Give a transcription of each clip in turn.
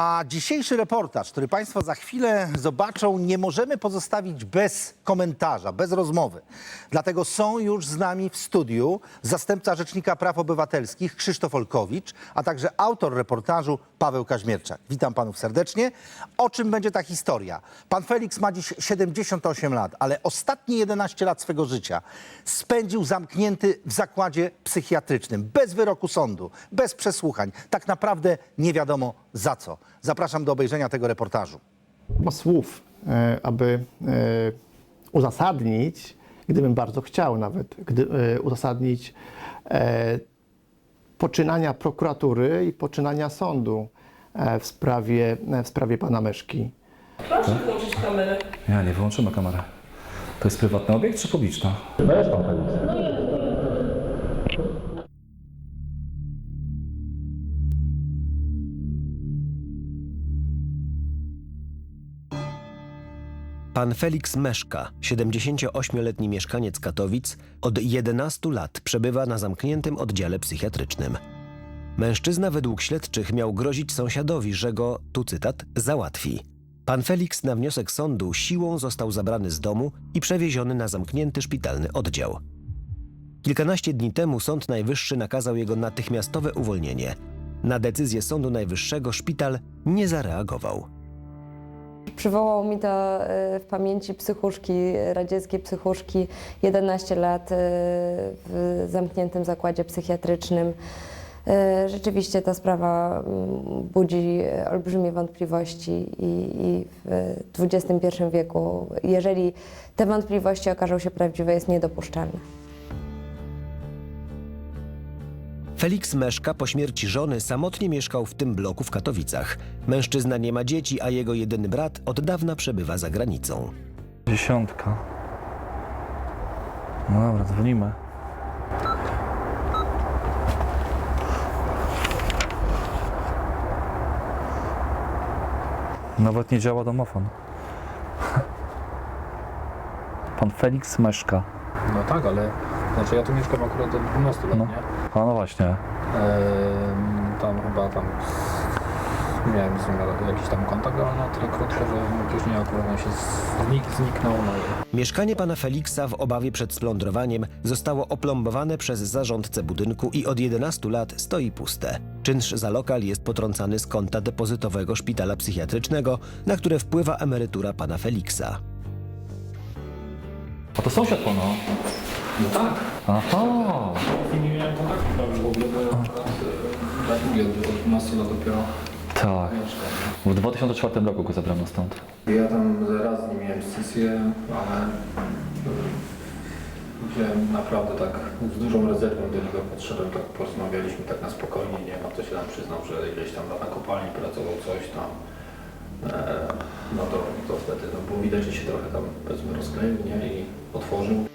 A dzisiejszy reportaż, który Państwo za chwilę zobaczą, nie możemy pozostawić bez komentarza, bez rozmowy. Dlatego są już z nami w studiu zastępca Rzecznika Praw Obywatelskich Krzysztof Olkowicz, a także autor reportażu Paweł Kaźmierczak. Witam Panów serdecznie. O czym będzie ta historia? Pan Felix ma dziś 78 lat, ale ostatnie 11 lat swego życia spędził zamknięty w zakładzie psychiatrycznym, bez wyroku sądu, bez przesłuchań. Tak naprawdę nie wiadomo za co. Zapraszam do obejrzenia tego reportażu. ma słów, e, aby e, uzasadnić, gdybym bardzo chciał nawet, e, uzasadnić poczynania prokuratury i poczynania sądu e, w sprawie, e, w sprawie pana Meszki. Proszę włączyć kamerę. Ja nie wyłączymy kamerę. To jest prywatny obiekt czy publiczny? Pan Felix Meszka, 78-letni mieszkaniec Katowic, od 11 lat przebywa na zamkniętym oddziale psychiatrycznym. Mężczyzna według śledczych miał grozić sąsiadowi, że go, tu cytat, załatwi. Pan Felix na wniosek sądu siłą został zabrany z domu i przewieziony na zamknięty szpitalny oddział. Kilkanaście dni temu Sąd Najwyższy nakazał jego natychmiastowe uwolnienie. Na decyzję Sądu Najwyższego szpital nie zareagował. Przywołał mi to y, w pamięci psychuszki, radzieckiej psychuszki, 11 lat y, w zamkniętym zakładzie psychiatrycznym. Y, Rzeczywiście ta sprawa mm, budzi olbrzymie wątpliwości i, i w XXI wieku, jeżeli te wątpliwości okażą się prawdziwe, jest niedopuszczalne. Felix Meszka po śmierci żony samotnie mieszkał w tym bloku w Katowicach. Mężczyzna nie ma dzieci, a jego jedyny brat od dawna przebywa za granicą. Dziesiątka. No dobra, dzwonimy. Nawet nie działa domofon. Pan Felix Meszka. No tak, ale znaczy ja tu mieszkam akurat od 12 lat, No. nie? A no właśnie. Ehm, tam chyba tam miałem z nim jakiś tam kontakt, ale na tyle krótko, że później akurat on się znik, zniknął. No i Mieszkanie pana Feliksa w obawie przed splądrowaniem zostało oplombowane przez zarządcę budynku i od 11 lat stoi puste. Czynsz za lokal jest potrącany z konta depozytowego szpitala psychiatrycznego, na które wpływa emerytura pana Feliksa. A to sąsiad pana. no tak, Aha. miałem w ogóle, mówię, od 12 lat dopiero Tak. W 2004 roku go zabrano stąd. Ja tam raz z nim miałem sesję, ale wziąłem naprawdę tak z dużą rezerwą do niego podszedłem, tak porozmawialiśmy tak na spokojnie, nie ma to się tam przyznał, że ileś tam na kopalni pracował coś tam. E, no to, to wtedy no, było widać, że się trochę tam powiedzmy rozkleił, nie? I otworzył.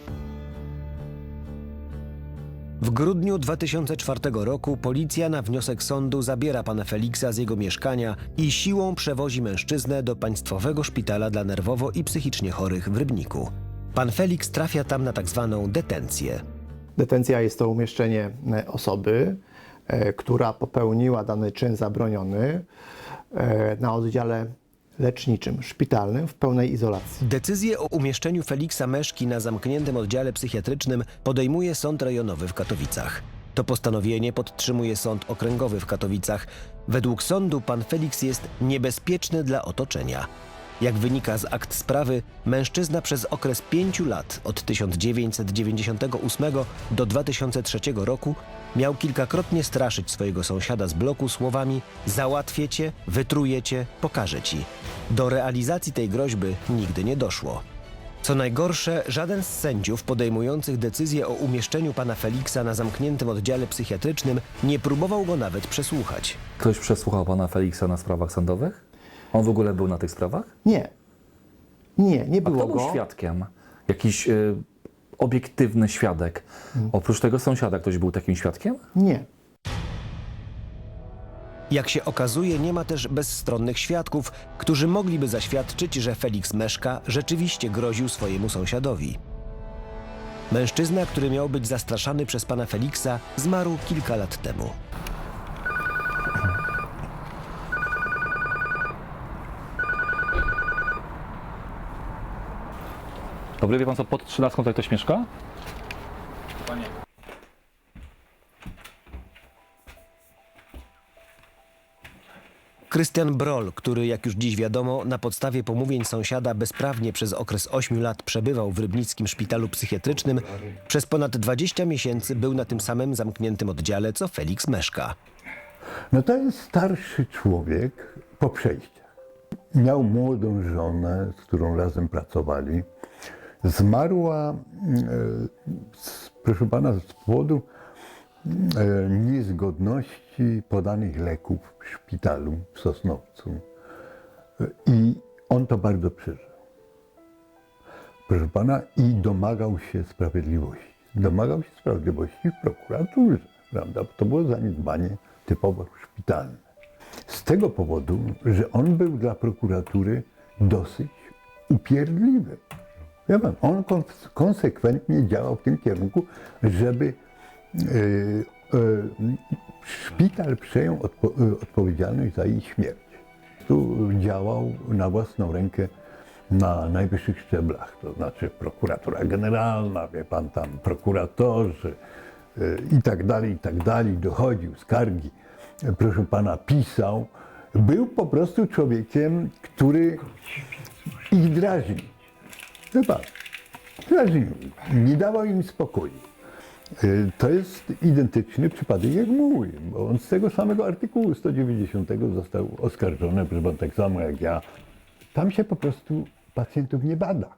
W grudniu 2004 roku policja na wniosek sądu zabiera pana Feliksa z jego mieszkania i siłą przewozi mężczyznę do Państwowego Szpitala dla Nerwowo i Psychicznie Chorych w Rybniku. Pan Felix trafia tam na tak zwaną detencję. Detencja jest to umieszczenie e, osoby, e, która popełniła dany czyn zabroniony e, na oddziale leczniczym, szpitalnym w pełnej izolacji. Decyzję o umieszczeniu Feliksa Meszki na zamkniętym oddziale psychiatrycznym podejmuje Sąd Rejonowy w Katowicach. To postanowienie podtrzymuje Sąd Okręgowy w Katowicach. Według sądu pan Felix jest niebezpieczny dla otoczenia. Jak wynika z akt sprawy, mężczyzna przez okres pięciu lat od 1998 do 2003 roku miał kilkakrotnie straszyć swojego sąsiada z bloku słowami załatwię cię, wytruję cię, pokażę ci. Do realizacji tej groźby nigdy nie doszło. Co najgorsze, żaden z sędziów podejmujących decyzję o umieszczeniu pana Feliksa na zamkniętym oddziale psychiatrycznym nie próbował go nawet przesłuchać. Ktoś przesłuchał pana Feliksa na sprawach sądowych? On w ogóle był na tych sprawach? Nie. Nie, nie A było kto był go. świadkiem? Jakiś y, obiektywny świadek? Oprócz tego sąsiada ktoś był takim świadkiem? Nie. Jak się okazuje, nie ma też bezstronnych świadków, którzy mogliby zaświadczyć, że Felix Meszka rzeczywiście groził swojemu sąsiadowi. Mężczyzna, który miał być zastraszany przez pana Feliksa, zmarł kilka lat temu. Dobry, wie pan co, pod trzynastką tutaj ktoś mieszka? Panie, Krystian Broll, który jak już dziś wiadomo, na podstawie pomówień sąsiada bezprawnie przez okres 8 lat przebywał w rybnickim szpitalu psychiatrycznym, przez ponad 20 miesięcy był na tym samym zamkniętym oddziale co Felix Meszka. No to jest starszy człowiek po przejściach. Miał młodą żonę, z którą razem pracowali. Zmarła, e, proszę pana, z powodu e, niezgodności podanych leków w szpitalu w Sosnowcu. I on to bardzo przeżył. Proszę pana, i domagał się sprawiedliwości. Domagał się sprawiedliwości w prokuraturze, prawda? To było zaniedbanie typowo szpitalne. Z tego powodu, że on był dla prokuratury dosyć upierdliwy. Wie pan, on kons- konsekwentnie działał w tym kierunku, żeby e, e, szpital przejął odpo- e, odpowiedzialność za jej śmierć. Tu działał na własną rękę na najwyższych szczeblach, to znaczy prokuratura generalna, wie pan tam, prokuratorzy i tak dalej, i tak dalej, dochodził skargi, proszę pana, pisał. Był po prostu człowiekiem, który ich drażnił. Drażnił. Nie dawał im spokoju. Y, To jest identyczny przypadek jak mój, bo on z tego samego artykułu 190 został oskarżony, proszę tak samo jak ja. Tam się po prostu pacjentów nie bada.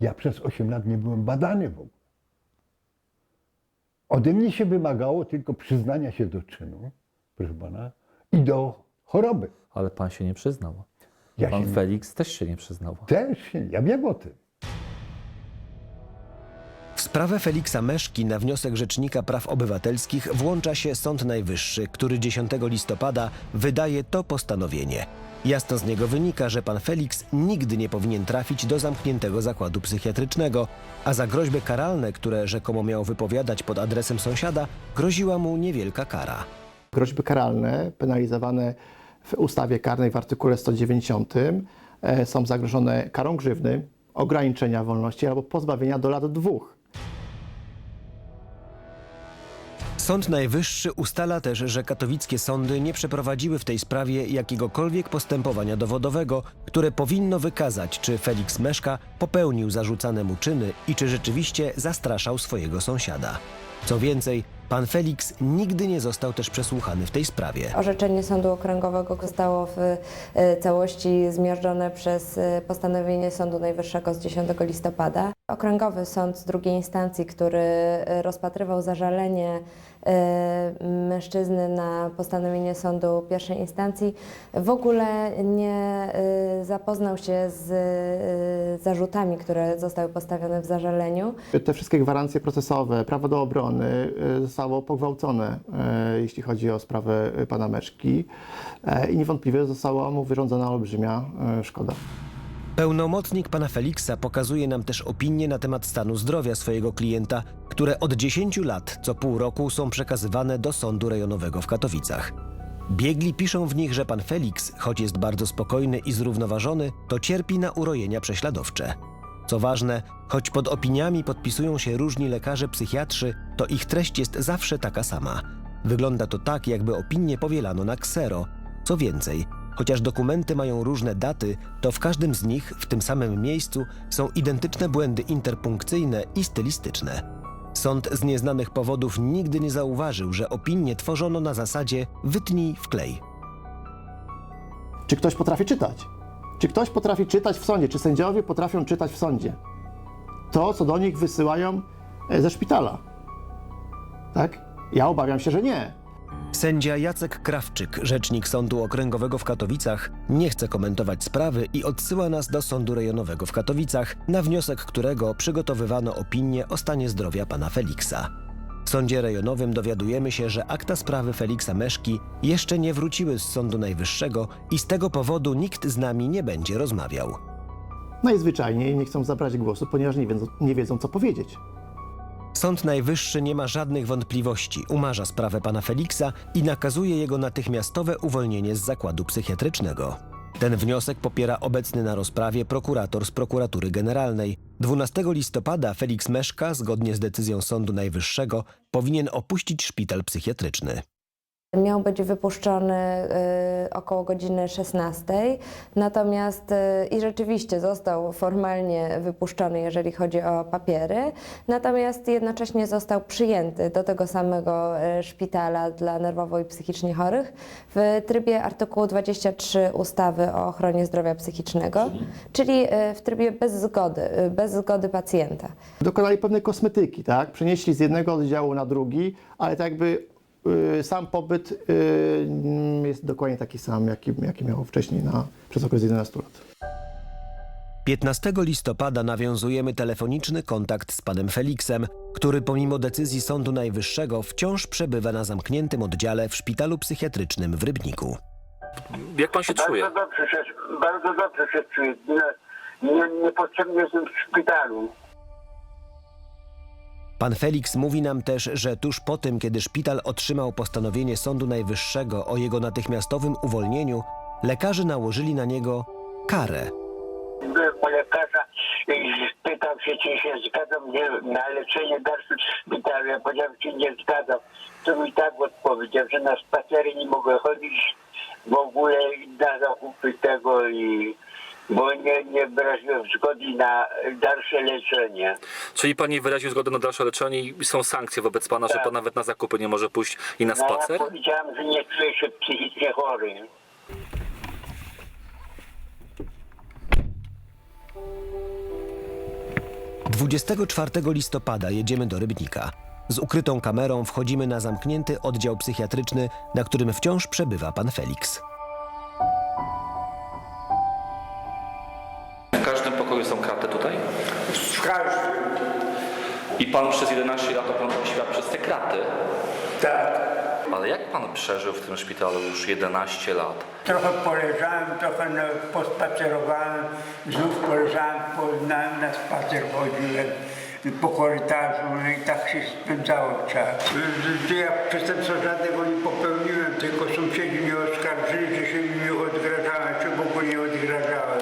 Ja przez 8 lat nie byłem badany w ogóle. Ode mnie się wymagało tylko przyznania się do czynu, proszę pana, i do choroby. Ale pan się nie przyznał. Ja Pan się Felix też się nie przyznał. Też się, ja wiem o tym. W sprawę Feliksa Meszki na wniosek Rzecznika Praw Obywatelskich włącza się Sąd Najwyższy, który 10 listopada wydaje to postanowienie. Jasno z niego wynika, że pan Felix nigdy nie powinien trafić do zamkniętego zakładu psychiatrycznego, a za groźby karalne, które rzekomo miał wypowiadać pod adresem sąsiada, groziła mu niewielka kara. Groźby karalne penalizowane w ustawie karnej w artykule 190 e, są zagrożone karą grzywny, ograniczenia wolności albo pozbawienia do lat dwóch. Sąd Najwyższy ustala też, że katowickie sądy nie przeprowadziły w tej sprawie jakiegokolwiek postępowania dowodowego, które powinno wykazać, czy Felix Meszka popełnił zarzucane mu czyny i czy rzeczywiście zastraszał swojego sąsiada. Co więcej, pan Felix nigdy nie został też przesłuchany w tej sprawie. Orzeczenie Sądu Okręgowego zostało w e, całości zmiażdżone przez e, postanowienie Sądu Najwyższego z 10 listopada. Okręgowy Sąd drugiej instancji, który e, rozpatrywał zażalenie e, mężczyzny na postanowienie sądu pierwszej instancji, w ogóle nie e, zapoznał się z zarzutami, które zostały postawione w zażaleniu. Te wszystkie gwarancje procesowe, prawo do obrony zostało pogwałcone, jeśli chodzi o sprawę pana Meszki i niewątpliwie została mu wyrządzona olbrzymia szkoda. Pełnomocnik pana Feliksa pokazuje nam też opinie na temat stanu zdrowia swojego klienta, które od 10 lat co pół roku są przekazywane do sądu rejonowego w Katowicach. Biegli piszą w nich, że pan Felix, choć jest bardzo spokojny i zrównoważony, to cierpi na urojenia prześladowcze. Co ważne, choć pod opiniami podpisują się różni lekarze psychiatrzy, to ich treść jest zawsze taka sama. Wygląda to tak, jakby opinie powielano na ksero. Co więcej, chociaż dokumenty mają różne daty, to w każdym z nich, w tym samym miejscu, są identyczne błędy interpunkcyjne i stylistyczne. Sąd z nieznanych powodów nigdy nie zauważył, że opinie tworzono na zasadzie wytnij wklej. Czy ktoś potrafi czytać? Czy ktoś potrafi czytać w sądzie? Czy sędziowie potrafią czytać w sądzie? To, co do nich wysyłają e, ze szpitala. Tak? Ja obawiam się, że nie. Sędzia Jacek Krawczyk, rzecznik Sądu Okręgowego w Katowicach, nie chce komentować sprawy i odsyła nas do Sądu Rejonowego w Katowicach, na wniosek którego przygotowywano opinię o stanie zdrowia pana Feliksa. W Sądzie Rejonowym dowiadujemy się, że akta sprawy Feliksa Meszki jeszcze nie wróciły z Sądu Najwyższego i z tego powodu nikt z nami nie będzie rozmawiał. Najzwyczajniej nie chcą zabrać głosu, ponieważ nie wiedzą, nie wiedzą co powiedzieć. Sąd Najwyższy nie ma żadnych wątpliwości, umarza sprawę pana Feliksa i nakazuje jego natychmiastowe uwolnienie z zakładu psychiatrycznego. Ten wniosek popiera obecny na rozprawie prokurator z prokuratury generalnej. 12 listopada Felix Meszka, zgodnie z decyzją Sądu Najwyższego, powinien opuścić szpital psychiatryczny. Miał być wypuszczony y, około godziny 16, natomiast y, i rzeczywiście został formalnie wypuszczony, jeżeli chodzi o papiery, natomiast jednocześnie został przyjęty do tego samego y, szpitala dla nerwowo i psychicznie chorych w trybie artykułu 23 ustawy o ochronie zdrowia psychicznego, czyli w trybie bez zgody, bez zgody pacjenta. Dokonali pewnej kosmetyki, tak? Przenieśli z jednego oddziału na drugi, ale tak jakby sam pobyt y, jest dokładnie taki sam, jaki, jaki miał wcześniej na, przez okres 11 lat. 15 listopada nawiązujemy telefoniczny kontakt z panem Feliksem, który pomimo decyzji Sądu Najwyższego wciąż przebywa na zamkniętym oddziale w szpitalu psychiatrycznym w Rybniku. Jak pan się czuje? Bardzo dobrze się, bardzo dobrze się czuję. Nie, nie, niepotrzebnie jestem w szpitalu. Pan Felix mówi nam też, że tuż po tym, kiedy szpital otrzymał postanowienie Sądu Najwyższego o jego natychmiastowym uwolnieniu, lekarze nałożyli na niego karę. Byłem u lekarza i pytał się, czy się zgadzam nie, na leczenie dalsze w szpitalu. Ja powiedziałem, czy nie zgadzam. To mi tak odpowiedział, że na spacery nie mogę chodzić w ogóle na zakupy tego i bo nie, nie wyraziłem zgody na dalsze leczenie. Czyli pan nie wyraził zgody na dalsze leczenie i są sankcje wobec pana, że Tak. pan nawet na zakupy nie może pójść i na No, ja spacer? powiedziałem, że nie czuję się psychicznie chory. Dwudziestego 24 listopada jedziemy do Rybnika. Z ukrytą kamerą wchodzimy na zamknięty oddział psychiatryczny, na którym wciąż przebywa pan Felix. Są kraty tutaj? W każdym. I pan przez 11 lat pan świat przez te kraty. Tak. Ale jak pan przeżył w tym szpitalu już 11 lat? Trochę poleżałem, trochę pospacerowałem, znów poleżałem, po, na, na spacer chodziłem po korytarzu no i tak się spędzało czas. Ja przestępstwa żadnego nie popełniłem, tylko sąsiedzi mnie oskarżyli, że się mi odgrażałem, czy w ogóle nie odgrażałem.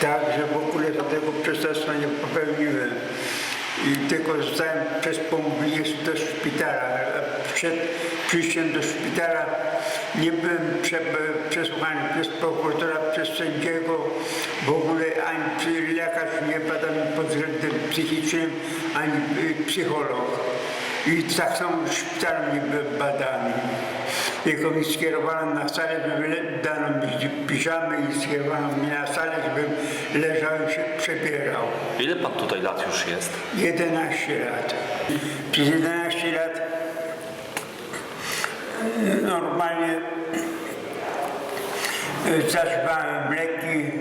Tak, że w ogóle przestępstwa nie popełniłem. I tylko zostałem przez pomówienie do szpitala. Przed przyjściem do szpitala nie byłem prze, przesłuchany przez prokuratora, przez sędziego. W ogóle ani lekarz nie badał pod względem psychicznym, ani psycholog. I tak samo w szpitalu nie byłem badany. Tylko mi skierowano na salę, żeby dano mi piżamy i skierowano mnie na salę, żebym leżał i się przebierał. Ile pan tutaj lat już jest? 11 lat. Przez 11 lat e, normalnie e, zażywałem leki,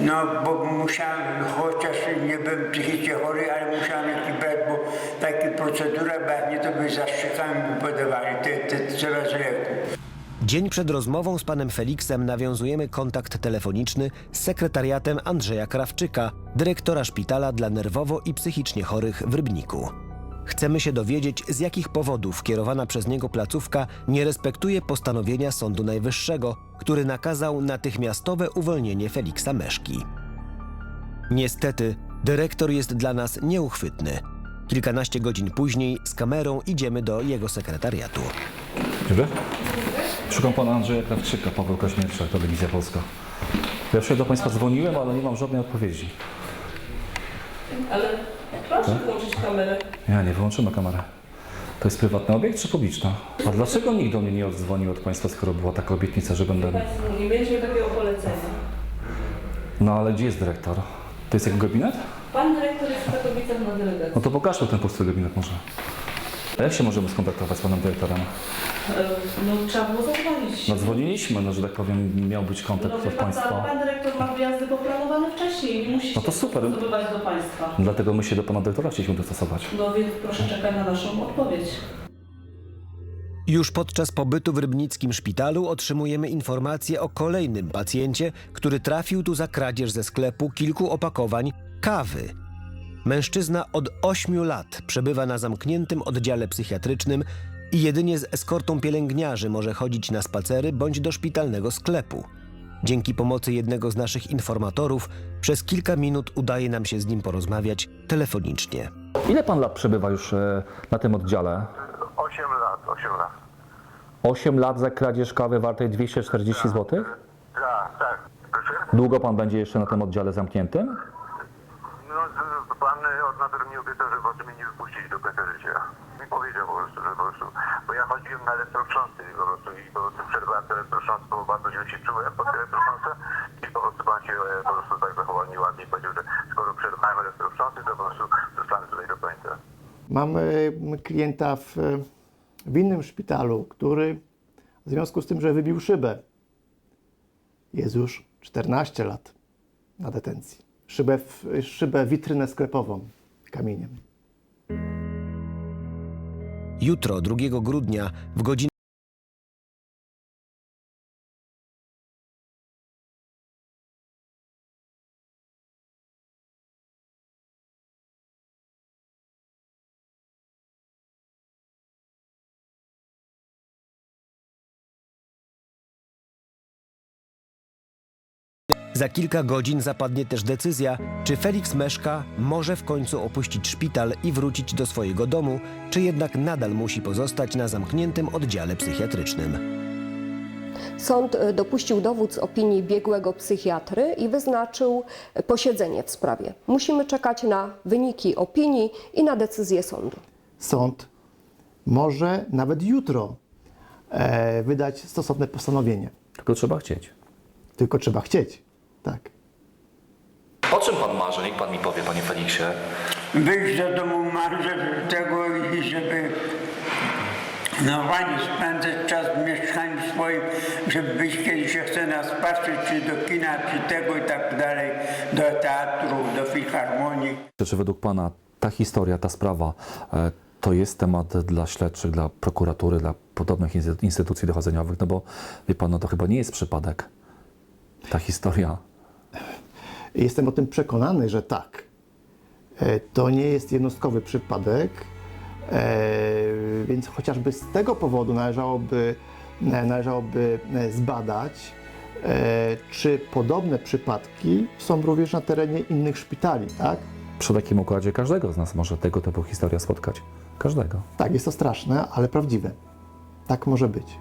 no bo musiałem, chociaż nie byłem psychicznie chory, ale musiałem leki brać, bo takie procedury, bo jak nie to by zastrzykami podawali te, te coraz leku. Dzień przed rozmową z panem Feliksem nawiązujemy kontakt telefoniczny z sekretariatem Andrzeja Krawczyka, dyrektora szpitala dla nerwowo i psychicznie chorych w Rybniku. Chcemy się dowiedzieć, z jakich powodów kierowana przez niego placówka nie respektuje postanowienia Sądu Najwyższego, który nakazał natychmiastowe uwolnienie Feliksa Meszki. Niestety, dyrektor jest dla nas nieuchwytny. Kilkanaście godzin później z kamerą idziemy do jego sekretariatu. Dziękuję. Szukam pana Andrzeja Krawczyka, Paweł Kaźmierczak, Telewizja Polska. Ja już do państwa dzwoniłem, ale nie mam żadnej odpowiedzi. Ale proszę wyłączyć kamerę. Ja nie wyłączymy kamerę. To jest prywatny obiekt czy publiczna? A dlaczego nikt do mnie nie oddzwonił od państwa, skoro była taka obietnica, że będę... Nie mieliśmy takiego polecenia. No ale gdzie jest dyrektor? To jest jego gabinet? Pan dyrektor jest w Katowicach na delegacji. No to pokażmy ten pusty gabinet może. A jak się możemy skontaktować z panem dyrektorem? E, No trzeba było zadzwonić. No dzwoniliśmy, no że tak powiem, miał być kontakt No od wie pan państwa. pan dyrektor ma wyjazdy poplanowane wcześniej. Nie musi No to się super. dostosowywać do państwa. Dlatego my się do pana dyrektora chcieliśmy dostosować. No więc proszę czekać na naszą odpowiedź. Już podczas pobytu w rybnickim szpitalu otrzymujemy informację o kolejnym pacjencie, który trafił tu za kradzież ze sklepu kilku opakowań kawy. Mężczyzna od 8 lat przebywa na zamkniętym oddziale psychiatrycznym i jedynie z eskortą pielęgniarzy może chodzić na spacery bądź do szpitalnego sklepu. Dzięki pomocy jednego z naszych informatorów przez kilka minut udaje nam się z nim porozmawiać telefonicznie. Ile pan lat przebywa już e, na tym oddziale? 8 lat, 8 lat. 8 lat za kradzież kawy wartej 240 zł? Tak, tak. Proszę? Długo pan będzie jeszcze na tym oddziale zamkniętym? Pan od natury obiecał, że po prostu mnie nie wypuścić do końca życia. Mi powiedział po prostu, że po prostu, bo ja chodziłem na elektrotrząsy po prostu i po prostu przerwałem te elektrotrząsy, bo bardzo źle się czułem pod te elektrotrząsy i po prostu pan się e, po prostu tak zachował nieładnie i powiedział, że skoro przerwałem elektrotrząsy, to po prostu zostanę tutaj do końca. Mamy klienta w, w innym szpitalu, który w związku z tym, że wybił szybę, jest już 14 lat na detencji. Szybę, szybę witrynę sklepową kamieniem. Jutro, 2 grudnia, w godzinę Za kilka godzin zapadnie też decyzja, czy Felix Meszka może w końcu opuścić szpital i wrócić do swojego domu, czy jednak nadal musi pozostać na zamkniętym oddziale psychiatrycznym. Sąd e, dopuścił dowód z opinii biegłego psychiatry i wyznaczył e, posiedzenie w sprawie. Musimy czekać na wyniki opinii i na decyzję sądu. Sąd może nawet jutro e, wydać stosowne postanowienie. Tylko trzeba chcieć. Tylko trzeba chcieć. Tak. O czym pan marzy? Niech pan mi powie, panie Feliksie. Wyjść do domu marzę tego i żeby no fajnie spędzać czas w mieszkaniu swoim, żeby wyjść kiedy się chce nas patrzeć, czy do kina, czy tego i tak dalej, do teatru, do filharmonii. Czy według pana ta historia, ta sprawa e, to jest temat dla śledczych, dla prokuratury, dla podobnych instytu- instytucji dochodzeniowych? No bo wie pan, no to chyba nie jest przypadek. Ta historia. Jestem o tym przekonany, że tak. E, To nie jest jednostkowy przypadek, e, więc chociażby z tego powodu należałoby, e, należałoby zbadać, czy podobne przypadki są również na terenie innych szpitali, tak? Przy takim układzie każdego z nas może tego typu historia spotkać. Każdego. Tak, jest to straszne, ale prawdziwe. Tak może być.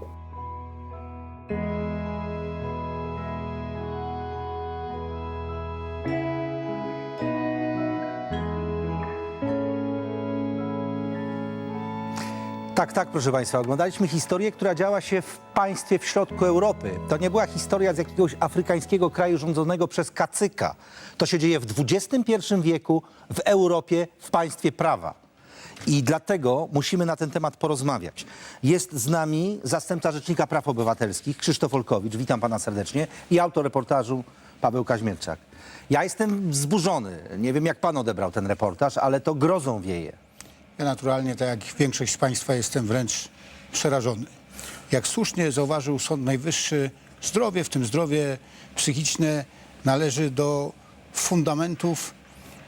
Tak, tak, proszę Państwa. Oglądaliśmy historię, która działa się w państwie w środku Europy. To nie była historia z jakiegoś afrykańskiego kraju rządzonego przez kacyka. To się dzieje w XXI wieku w Europie, w państwie prawa. I dlatego musimy na ten temat porozmawiać. Jest z nami zastępca Rzecznika Praw Obywatelskich Krzysztof Olkowicz. Witam pana serdecznie. I autor reportażu Paweł Kaźmierczak. Ja jestem wzburzony. Nie wiem, jak pan odebrał ten reportaż, ale to grozą wieje. Ja naturalnie, tak jak większość z Państwa, jestem wręcz przerażony. Jak słusznie zauważył Sąd Najwyższy, zdrowie, w tym zdrowie psychiczne, należy do fundamentów,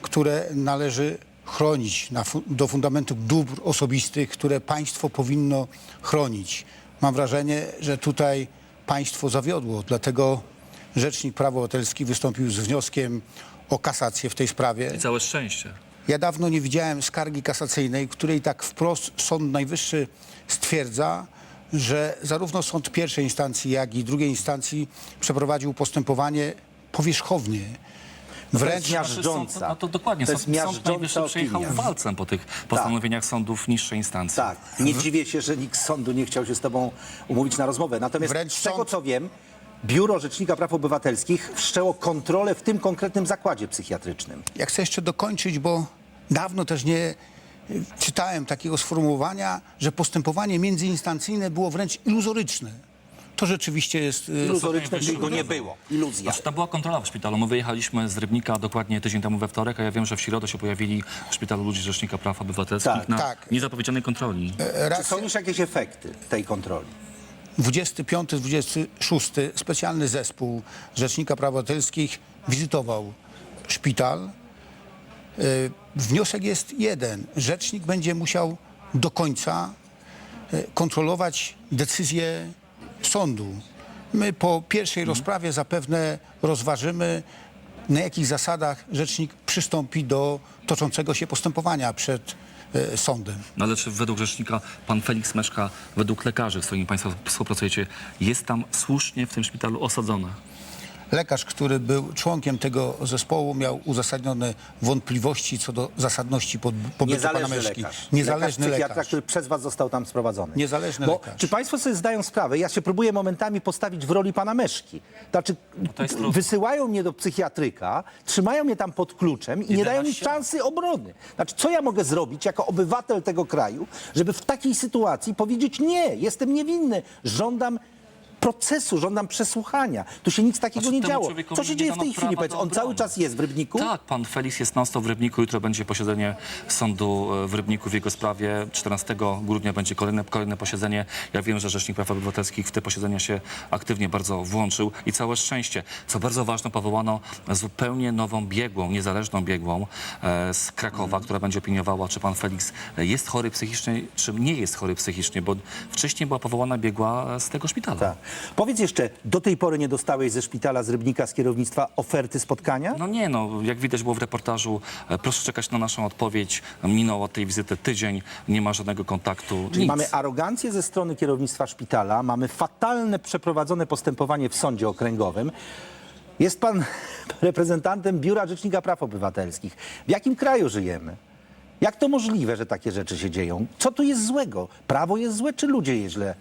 które należy chronić, do fundamentów dóbr osobistych, które państwo powinno chronić. Mam wrażenie, że tutaj państwo zawiodło, dlatego Rzecznik Praw Obywatelskich wystąpił z wnioskiem o kasację w tej sprawie. Całe szczęście. Ja dawno nie widziałem skargi kasacyjnej, której tak wprost Sąd Najwyższy stwierdza, że zarówno sąd pierwszej instancji, jak i drugiej instancji przeprowadził postępowanie powierzchownie. Wręcz miażdżąca. No to dokładnie. To jest Sąd, Najwyższy przejechał opinia. walcem po tych postanowieniach sądów niższej instancji. Tak, nie dziwię się, że nikt z sądu nie chciał się z tobą umówić na rozmowę. Natomiast Wręcz z tego sąd- co wiem, Biuro Rzecznika Praw Obywatelskich wszczęło kontrolę w tym konkretnym zakładzie psychiatrycznym. Ja chcę jeszcze dokończyć, bo dawno też nie y, czytałem takiego sformułowania, że postępowanie międzyinstancyjne było wręcz iluzoryczne. To rzeczywiście jest... y, Iluzoryczne, czyli go nie było. Iluzja. Znaczy, tam była kontrola w szpitalu. My wyjechaliśmy z Rybnika dokładnie tydzień temu we wtorek, a ja wiem, że w środę się pojawili w szpitalu ludzi Rzecznika Praw Obywatelskich Tak, na tak. niezapowiedzianej kontroli. Czy Raz, są już jakieś efekty tej kontroli? 25-26 specjalny zespół Rzecznika Praw Obywatelskich wizytował szpital. Y, Wniosek jest jeden. Rzecznik będzie musiał do końca y, kontrolować decyzję sądu. My po pierwszej rozprawie zapewne rozważymy, na jakich zasadach rzecznik przystąpi do toczącego się postępowania przed e, sądem. No ale czy według rzecznika pan Felix Meszka, według lekarzy, z którymi państwo współpracujecie, jest tam słusznie w tym szpitalu osadzony? Lekarz, który był członkiem tego zespołu, miał uzasadnione wątpliwości co do zasadności pod, pobytu pana Niezależny Meszki. lekarz. Niezależny lekarz, lekarz. psychiatra, który przez was został tam sprowadzony. Niezależny Bo lekarz. Czy państwo sobie zdają sprawę? Ja się próbuję momentami postawić w roli pana Meszki. Znaczy, to jest trudne. wysyłają mnie do psychiatryka, trzymają mnie tam pod kluczem i nie dają mi 11 szansy obrony. Znaczy, co ja mogę zrobić jako obywatel tego kraju, żeby w takiej sytuacji powiedzieć nie, jestem niewinny, żądam procesu, żądam przesłuchania. Tu się nic takiego Znaczy, nie temu działo. człowiekowi Co się nie dzieje w dano tej chwili? Powiedz, on cały obrony. czas jest w Rybniku? Tak, pan Felix jest non-stop w Rybniku. Jutro będzie posiedzenie sądu e, w Rybniku w jego sprawie. 14 grudnia będzie kolejne, kolejne posiedzenie. Ja wiem, że Rzecznik Praw Obywatelskich w te posiedzenia się aktywnie bardzo włączył i całe szczęście. Co bardzo ważne, powołano zupełnie nową biegłą, niezależną biegłą e, z Krakowa, która będzie opiniowała, czy pan Felix jest chory psychicznie, czy nie jest chory psychicznie, bo wcześniej była powołana biegła z tego szpitala. Tak. Powiedz jeszcze, do tej pory nie dostałeś ze szpitala z Rybnika, z kierownictwa oferty spotkania? No nie, no jak widać było w reportażu, e, proszę czekać na naszą odpowiedź. Minął od tej wizyty tydzień, nie ma żadnego kontaktu. Czyli nic. mamy arogancję ze strony kierownictwa szpitala, mamy fatalne przeprowadzone postępowanie w sądzie okręgowym. Jest pan reprezentantem Biura Rzecznika Praw Obywatelskich. W jakim kraju żyjemy? Jak to możliwe, że takie rzeczy się dzieją? Co tu jest złego? Prawo jest złe, czy ludzie je źle?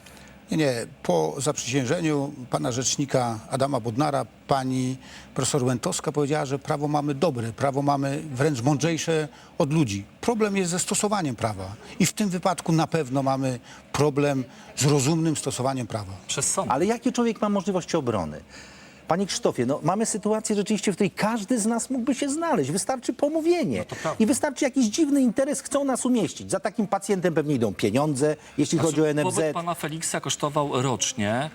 Nie, nie. Po zaprzysiężeniu pana rzecznika Adama Bodnara pani profesor Łętowska powiedziała, że prawo mamy dobre, prawo mamy wręcz mądrzejsze od ludzi. Problem jest ze stosowaniem prawa i w tym wypadku na pewno mamy problem z rozumnym stosowaniem prawa. Przez sąd. Ale jakie człowiek ma możliwości obrony? Panie Krzysztofie, no mamy sytuację rzeczywiście, w której każdy z nas mógłby się znaleźć. Wystarczy pomówienie i wystarczy jakiś dziwny interes, chcą nas umieścić. Za takim pacjentem pewnie idą pieniądze, jeśli chodzi o NFZ. Pobyt pana Feliksa kosztował rocznie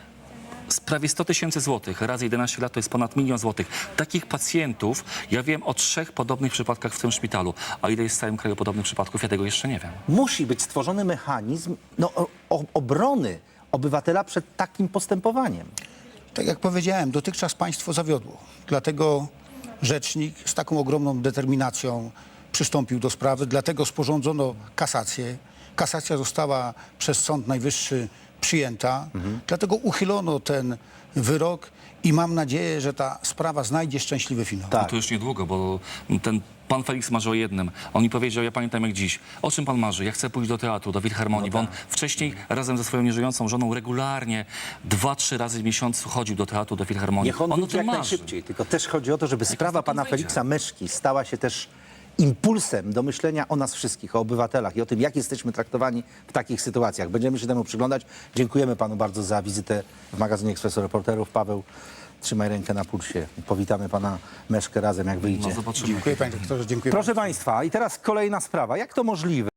z prawie 100 tysięcy złotych. Razy 11 lat to jest ponad milion złotych. Takich pacjentów ja wiem o trzech podobnych przypadkach w tym szpitalu. A ile jest w całym kraju podobnych przypadków, ja tego jeszcze nie wiem. Musi być stworzony mechanizm no, obrony obywatela przed takim postępowaniem. Tak jak powiedziałem, dotychczas państwo zawiodło. Dlatego rzecznik z taką ogromną determinacją przystąpił do sprawy, dlatego sporządzono kasację. Kasacja została przez Sąd Najwyższy przyjęta, dlatego uchylono ten wyrok i mam nadzieję, że ta sprawa znajdzie szczęśliwy finał. Tak. No to już niedługo, bo ten pan Felix marzy o jednym. On mi powiedział, ja pamiętam jak dziś, o czym pan marzy? Ja chcę pójść do teatru, do Wilharmonii, bo on wcześniej razem ze swoją nieżyjącą żoną regularnie dwa, trzy razy w miesiącu chodził do teatru, do Wilharmonii. Niech on, o wyjdzie tym jak marzy. najszybciej. Tylko też chodzi o to, żeby sprawa on pana wejdzie? Feliksa Meszki stała się też impulsem do myślenia o nas wszystkich, o obywatelach i o tym, jak jesteśmy traktowani w takich sytuacjach. Będziemy się temu przyglądać. Dziękujemy panu bardzo za wizytę w magazynie Ekspresu Reporterów. Paweł, trzymaj rękę na pulsie. Powitamy pana Meszkę razem, jak wyjdzie. No zobaczymy. Dziękuję panie doktorze, dziękuję. Proszę państwa, i teraz kolejna sprawa. Jak to możliwe?